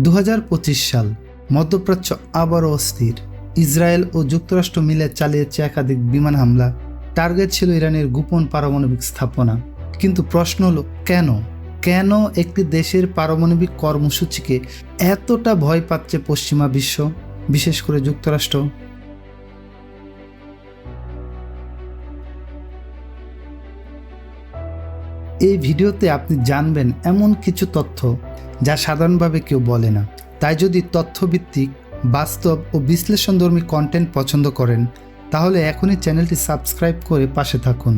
দু হাজার পঁচিশ সাল মধ্যপ্রাচ্য আবারও অস্থির। ইসরায়েল ও যুক্তরাষ্ট্র মিলে চালিয়েছে একাধিক বিমান হামলা। টার্গেট ছিল ইরানের গোপন পারমাণবিক স্থাপনা। কিন্তু প্রশ্ন হল, কেন? কেন একটি দেশের পারমাণবিক কর্মসূচিকে এতটা ভয় পাচ্ছে পশ্চিমা বিশ্ব? বিশেষ করে যুক্তরাষ্ট্র। এই ভিডিওতে আপনি জানবেন এমন কিছু তথ্য যা সাধারণভাবে কেউ বলে না। তাই যদি তথ্যভিত্তিক, বাস্তব ও বিশ্লেষণধর্মী কন্টেন্ট পছন্দ করেন, তাহলে এখনই চ্যানেলটি সাবস্ক্রাইব করে পাশে থাকুন।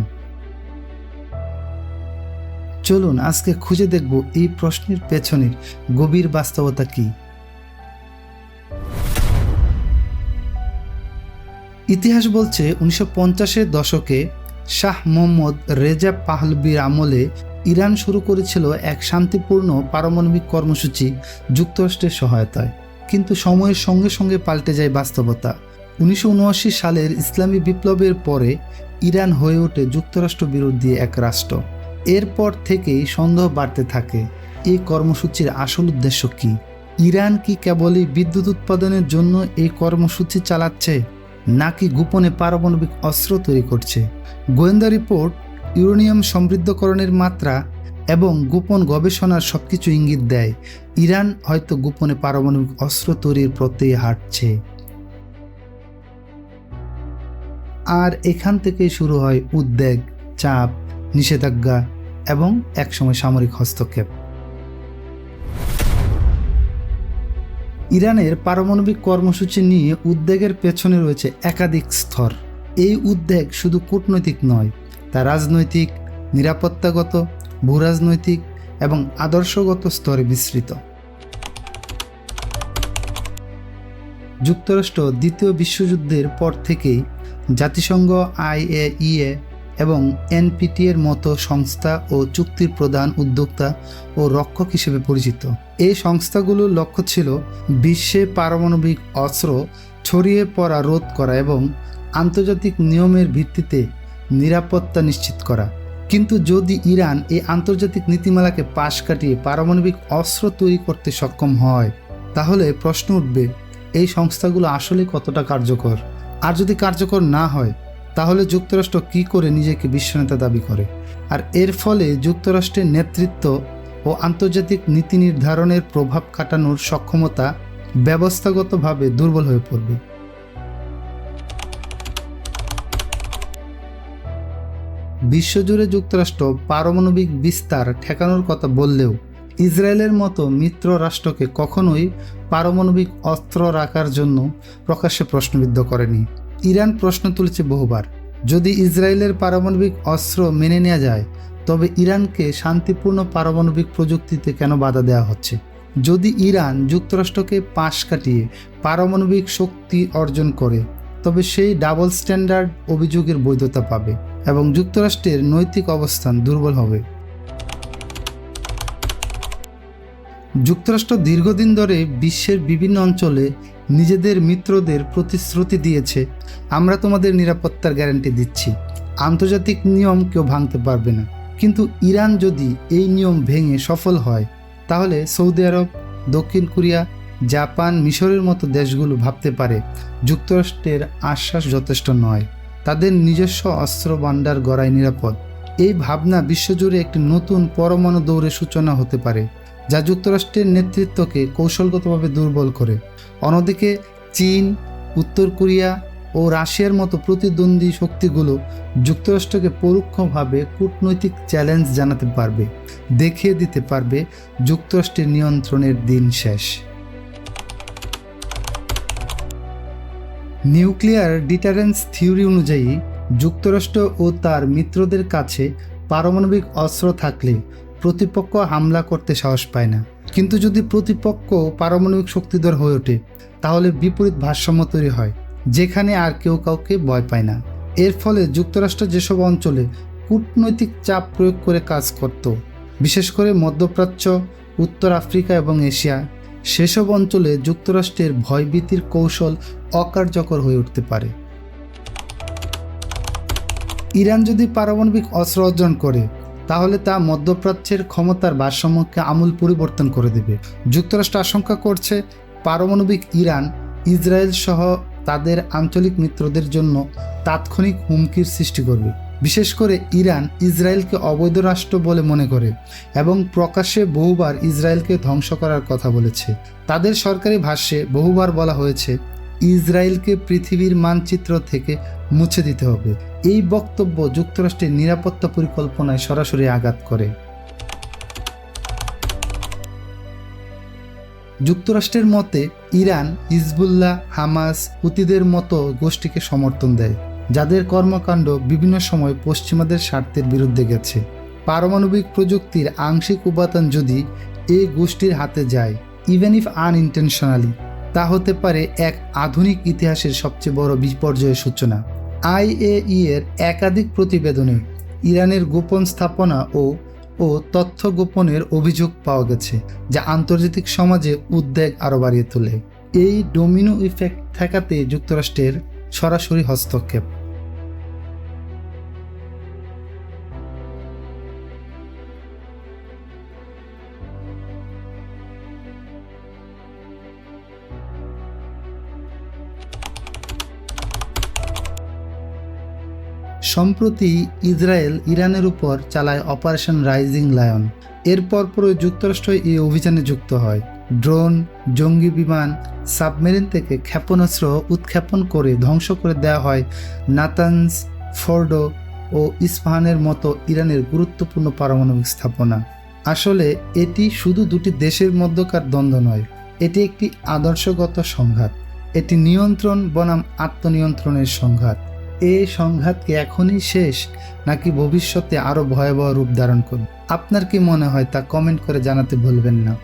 চলুন আজকে খুঁজে দেখব এই প্রশ্নের পেছনের গভীর বাস্তবতা কি। ইতিহাস বলছে উনিশশো পঞ্চাশের দশকে শাহ মোহাম্মদ রেজা পাহলবির আমলে ইরান শুরু করেছিল এক শান্তিপূর্ণ পারমাণবিক কর্মসূচি যুক্তরাষ্ট্রের সহায়তায়। কিন্তু সময়ের সঙ্গে সঙ্গে পাল্টে যায় বাস্তবতা। উনিশশো উনআশি সালের ইসলামী বিপ্লবের পরে ইরান হয়ে ওঠে যুক্তরাষ্ট্র বিরোধী এক রাষ্ট্র। এরপর থেকেই সন্দেহ বাড়তে থাকে, এই কর্মসূচির আসল উদ্দেশ্য কি? ইরান কি কেবলই বিদ্যুৎ উৎপাদনের জন্য এই কর্মসূচি চালাচ্ছে? নাকি গোপনে পারমাণবিক অস্ত্র তৈরি করছে। গোয়েন্দা রিপোর্ট, ইউরেনিয়াম সমৃদ্ধকরণের মাত্রা এবং গোপন গবেষণার সবকিছু ইঙ্গিত দেয়, ইরান হয়তো গোপনে পারমাণবিক অস্ত্র তৈরির প্রত্যেই হাঁটছে। আর এখান থেকেই শুরু হয় উদ্বেগ, চাপ, নিষেধাজ্ঞা এবং একসময় সামরিক হস্তক্ষেপ। ইরানের পারমাণবিক কর্মসূচি নিয়ে উদ্বেগের পেছনে রয়েছে একাধিক স্তর। এই উদ্বেগ শুধু কূটনৈতিক নয়, তা রাজনৈতিক, নিরাপত্তাগত, ভূরাজনৈতিক এবং আদর্শগত স্তরে বিস্তৃত। যুক্তরাষ্ট্র দ্বিতীয় বিশ্বযুদ্ধের পর থেকেই জাতিসংঘ, আইএইএ এবং এনপিটি এর মতো সংস্থা ও চুক্তির প্রধান উদ্যোক্তা ও রক্ষক হিসেবে পরিচিত। এই সংস্থাগুলোর লক্ষ্য ছিল বিশ্বে পারমাণবিক অস্ত্র ছড়িয়ে পড়া রোধ করা এবং আন্তর্জাতিক নিয়মের ভিত্তিতে নিরাপত্তা নিশ্চিত করা। কিন্তু যদি ইরান এই আন্তর্জাতিক নীতিমালাকে পাশ কাটিয়ে পারমাণবিক অস্ত্র তৈরি করতে সক্ষম হয়, তাহলে প্রশ্ন উঠবে, এই সংস্থাগুলো আসলে কতটা কার্যকর? আর যদি কার্যকর না হয় তাহলে যুক্তরাষ্ট্র কি করে নিজেকে বিশ্বনেতা দাবি করে? আর এর ফলে যুক্তরাষ্ট্রের নেতৃত্ব ও আন্তর্জাতিক নীতি নির্ধারণের প্রভাব কাটানোর সক্ষমতা ব্যবস্থাগতভাবে দুর্বল হয়ে পড়বে। বিশ্বজুড়ে যুক্তরাষ্ট্র পারমাণবিক বিস্তার ঠেকানোর কথা বললেও ইসরায়েলের মতো মিত্র রাষ্ট্রকে কখনোই পারমাণবিক অস্ত্র রাখার জন্য প্রকাশ্যে প্রশ্নবিদ্ধ করেনি। ইরান প্রশ্ন তুলেছে বহুবার, যদি ইসরায়েলের পারমাণবিক অস্ত্র মেনে নেওয়া যায়, তবে ইরানকে শান্তিপূর্ণ পারমাণবিক প্রযুক্তিতে কেন বাধা দেওয়া হচ্ছে? যদি ইরান যুক্তরাষ্ট্রকে পাশ কাটিয়ে পারমাণবিক শক্তি অর্জন করে, তবে সেই ডাবল স্ট্যান্ডার্ড অভিযোগের বৈধতা পাবে এবং যুক্তরাষ্ট্রের নৈতিক অবস্থান দুর্বল হবে। যুক্তরাষ্ট্র দীর্ঘদিন ধরে বিশ্বের বিভিন্ন অঞ্চলে নিজেদের মিত্রদের প্রতিশ্রুতি দিয়েছে, আমরা তোমাদের নিরাপত্তার গ্যারান্টি দিচ্ছি। আন্তর্জাতিক নিয়ম কেউ ভাঙতে পারবে না। কিন্তু ইরান যদি এই নিয়ম ভেঙে সফল হয়, তাহলে সৌদি আরব, দক্ষিণ কোরিয়া, জাপান মিশরের মতো দেশগুলো ভাবতে পারে, যুক্তরাষ্ট্রের আশ্বাস যথেষ্ট নয়। তাদের নিজস্ব অস্ত্র ভাণ্ডার গড়ায় নিরাপদ। এই ভাবনা বিশ্বজুড়ে একটি নতুন পরমাণু দৌড়ের সূচনা হতে পারে। যা যুক্তরাষ্ট্রের নেতৃত্বকে কৌশলগতভাবে দুর্বল করে। অন্যদিকে চীন, উত্তর কোরিয়া ও রাশিয়ার মতো প্রতিদ্বন্দ্বী শক্তিগুলো যুক্তরাষ্ট্রকে পরোক্ষভাবে কূটনৈতিক চ্যালেঞ্জ জানাতে পারবে, দেখিয়ে দিতে পারবে যুক্তরাষ্ট্রের নিয়ন্ত্রণের দিন শেষ। নিউক্লিয়ার ডিটারেন্স থিওরি অনুযায়ী, যুক্তরাষ্ট্র ও তার মিত্রদের কাছে পারমাণবিক অস্ত্র থাকলে প্রতিপক্ষ হামলা করতে সাহস পায় না। কিন্তু যদি প্রতিপক্ষ পারমাণবিক শক্তিধর হয়ে ওঠে, তাহলে বিপরীত ভারসাম্য তৈরি হয়, যেখানে আর কেউ কাউকে ভয় পায় না। এর ফলে যুক্তরাষ্ট্র যেসব অঞ্চলে কূটনৈতিক চাপ প্রয়োগ করে কাজ করত, বিশেষ করে মধ্যপ্রাচ্য, উত্তর আফ্রিকা এবং এশিয়া, সেসব অঞ্চলে যুক্তরাষ্ট্রের ভয়ভীতির কৌশল অকার্যকর হয়ে উঠতে পারে। ইরান যদি পারমাণবিক অস্ত্র অর্জন করে তাহলে তা মধ্যপ্রাচ্যের ক্ষমতার ভারসাম্যকে আমূল পরিবর্তন করে দেবে। যুক্তরাষ্ট্র আশঙ্কা করছে পারমাণবিক ইরান, ইসরায়েল সহ তাদের আঞ্চলিক মিত্রদের জন্য তাৎক্ষণিক হুমকির সৃষ্টি করবে। বিশেষ করে ইরান ইসরায়েলকে অবৈধ রাষ্ট্র বলে মনে করে এবং প্রকাশ্যে বহুবার ইসরায়েলকে ধ্বংস করার কথা বলেছে। তাদের সরকারি ভাষ্যে বহুবার বলা হয়েছে ইসরায়েলকে পৃথিবীর মানচিত্র থেকে মুছে দিতে হবে। এই বক্তব্য যুক্তরাষ্ট্রের নিরাপত্তা পরিকল্পনায় সরাসরি আঘাত করে। যুক্তরাষ্ট্রের মতে, ইরান ইজবুল্লাহ হামাস হুতিদের মতো গোষ্ঠীকে সমর্থন দেয়, যাদের কর্মকাণ্ড বিভিন্ন সময় পশ্চিমাদের স্বার্থের বিরুদ্ধে গেছে। পারমাণবিক প্রযুক্তির আংশিক উপাদান যদি এই গোষ্ঠীর হাতে যায় ইভেন ইফ আনইনটেনশনালি তা হতে পারে এক আধুনিক ইতিহাসের সবচেয়ে বড় বিপর্যয়ের সূচনা। আইএই এর একাধিক প্রতিবেদনে ইরানের গোপন স্থাপনা ও ও তথ্য গোপনের অভিযোগ পাওয়া গেছে, যা আন্তর্জাতিক সমাজে উদ্বেগ আরও বাড়িয়ে তোলে। এই ডোমিনো ইফেক্ট ঠেকাতে যুক্তরাষ্ট্রের সরাসরি হস্তক্ষেপ। সম্প্রতি ইসরায়েল ইরানের উপর চালায় অপারেশন রাইজিং লায়ন। এর পরপরই যুক্তরাষ্ট্র এই অভিযানে যুক্ত হয়। ড্রোন, জঙ্গি বিমান, সাবমেরিন থেকে ক্ষেপণাস্ত্র উৎক্ষেপণ করে ধ্বংস করে দেওয়া হয় নাতানস ফোর্ডো ও ইস্পাহানের মতো ইরানের গুরুত্বপূর্ণ পারমাণবিক স্থাপনা। আসলে এটি শুধু দুটি দেশের মধ্যকার দ্বন্দ্ব নয়, এটি একটি আদর্শগত সংঘাত। এটি নিয়ন্ত্রণ বনাম আত্মনিয়ন্ত্রণের সংঘাত। এই সংঘাত কি এখনই শেষ, নাকি ভবিষ্যতে আরও ভয়াবহ রূপ ধারণ করবে? আপনার কি মনে হয় তা কমেন্ট করে জানাতে ভুলবেন না।